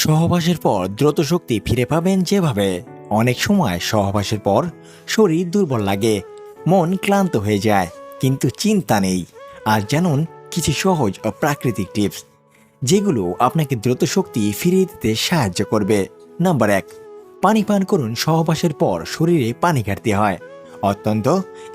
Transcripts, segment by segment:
সহবাসের পর দ্রুত শক্তি ফিরে পাবেন যেভাবে। অনেক সময় সহবাসের পর শরীর দুর্বল লাগে, মন ক্লান্ত হয়ে যায়, কিন্তু চিন্তা নেই। আর জানুন, কিছু সহজ ও প্রাকৃতিক টিপস, যেগুলো আপনাকে দ্রুত শক্তি ফিরিয়ে দিতে সাহায্য করবে। নাম্বার এক, পানি পান করুন সহবাসের পর শরীরে পানি ঘাটতি হয়। অত্যন্ত।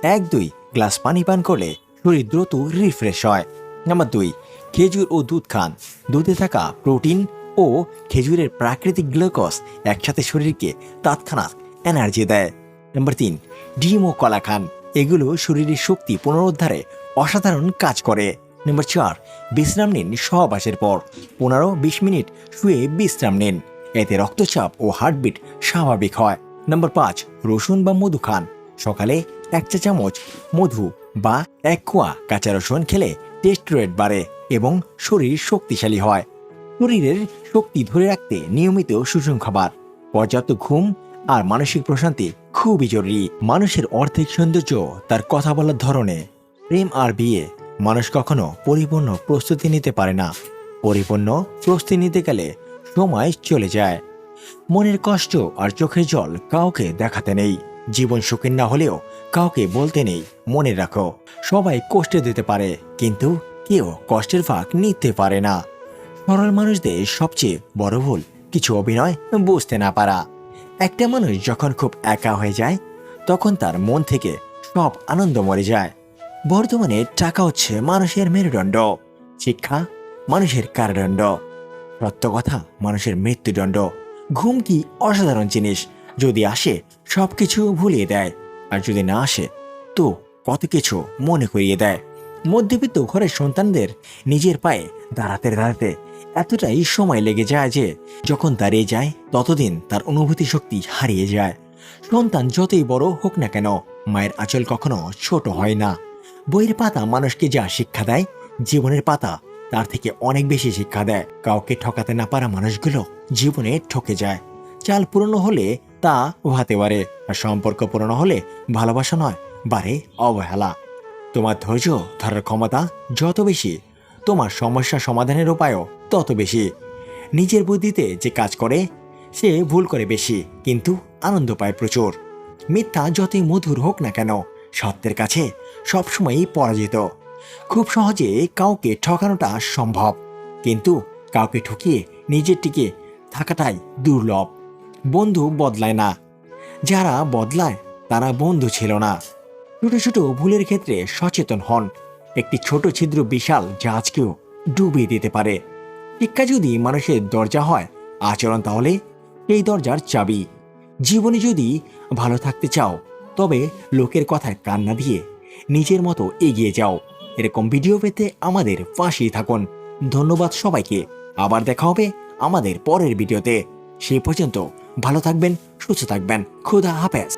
এক, দুই, গ্লাস পানি পান করলে শরীর দ্রুত রিফ্রেশ হয়। নাম্বার দুই, খেজুর ও দুধ খান। দুধে থাকা প্রোটিন ও খেজুরের প্রাকৃতিক গ্লুকোজ একসাথে শরীরকে তৎক্ষণাৎ এনার্জি দেয়। নম্বর তিন, ডিম ও কলা খান। এগুলো শরীরের শক্তি পুনরুদ্ধারে অসাধারণ কাজ করে। নম্বর চার, বিশ্রাম নিন সহবাসের পর। পনেরো, বিশ মিনিট শুয়ে বিশ্রাম নিন। এতে রক্তচাপ ও হার্টবিট স্বাভাবিক হয়। নম্বর পাঁচ, রসুন বা মধু খান। সকালে এক চা চামচ মধু বা এক কোয়া কাঁচা রসুন খেলে টেস্ট রেট বাড়ে এবং শরীর শক্তিশালী হয়। শরীরের শক্তি ধরে রাখতে নিয়মিত সুষম খাবার পর্যাপ্ত ঘুম আর মানসিক প্রশান্তি খুবই জরুরি। মানুষের অর্ধেক সৌন্দর্য তার কথা বলার ধরনে প্রেম আর বিয়ে মানুষ কখনো পরিপূর্ণ প্রস্তুতি নিতে পারে না। পরিপূর্ণ প্রস্তুতি নিতে গেলে সময় চলে যায়। মনের কষ্ট আর চোখের জল কাউকে দেখাতে নেই। জীবন সুখের না হলেও কাউকে বলতে নেই, মনে রাখো। সবাই কষ্টে দিতে পারে, কিন্তু কেউ কষ্টের ফাঁক নিতে পারে না। সরল মানুষদের সবচেয়ে বড় ভুল, কিছু অভিনয় বুঝতে না পারা। একটা মানুষ যখন খুব একা হয়ে যায়, তখন তার মন থেকে সব আনন্দ মরে যায়। বর্তমানে টাকা হচ্ছে মানুষের মেরুদণ্ড, শিক্ষা মানুষের কারাদণ্ড। সত্য মানুষের মৃত্যুদণ্ড। ঘুম কি অসাধারণ জিনিস, যদি আসে সব কিছু ভুলিয়ে দেয়, আর যদি না আসে, তো কত কিছু মনে করিয়ে দেয়। মধ্যবিত্ত ঘরের সন্তানদের নিজের পায়ে দাঁড়াতে দাঁড়াতে এতটাই সময় লেগে যায় যে যখন দাঁড়িয়ে যায়, ততদিন তার অনুভূতি শক্তি হারিয়ে যায়। সন্তান যতই বড় হোক না কেন, মায়ের আঁচল কখনো ছোট হয় না। বইয়ের পাতা মানুষকে যা শিক্ষা দেয়, জীবনের পাতা তার থেকে অনেক বেশি শিক্ষা দেয়। কাউকে ঠকাতে না পারা মানুষগুলো জীবনে ঠকে যায়। চাল পুরনো হলে তা ভাতে পারে আর সম্পর্ক পুরনো হলে ভালোবাসা নয়, বাড়ে অবহেলা। তোমার ধৈর্য ধরার ক্ষমতা যত বেশি তোমার সমস্যা সমাধানের উপায়ও তত বেশি। নিজের বুদ্ধিতে যে কাজ করে, সে ভুল করে বেশি, কিন্তু আনন্দ পায় প্রচুর। মিথ্যা যতই মধুর হোক না কেন, সত্যের কাছে সবসময়ই পরাজিত। খুব সহজে কাউকে ঠকানোটা সম্ভব, কিন্তু কাউকে ঠকিয়ে নিজের টিকে থাকাটাই দুর্লভ। বন্ধু বদলায় না। যারা বদলায়, তারা বন্ধু ছিল না। ছোট ছোট ভুলের ক্ষেত্রে সচেতন হন। একটি ছোট ছিদ্র বিশাল জাহাজকেও ডুবিয়ে দিতে পারে। শিক্ষা যদি মানুষের দরজা হয়, আচরণ তাহলে এই দরজার চাবি। জীবনে যদি ভালো থাকতে চাও, তবে লোকের কথায় কান্না দিয়ে নিজের মতো এগিয়ে যাও। এরকম ভিডিও পেতে আমাদের পাশেই থাকুন। ধন্যবাদ সবাইকে। আবার দেখা হবে আমাদের পরের ভিডিওতে। সেই পর্যন্ত ভালো থাকবেন, সুস্থ থাকবেন। খুদা হাফেজ।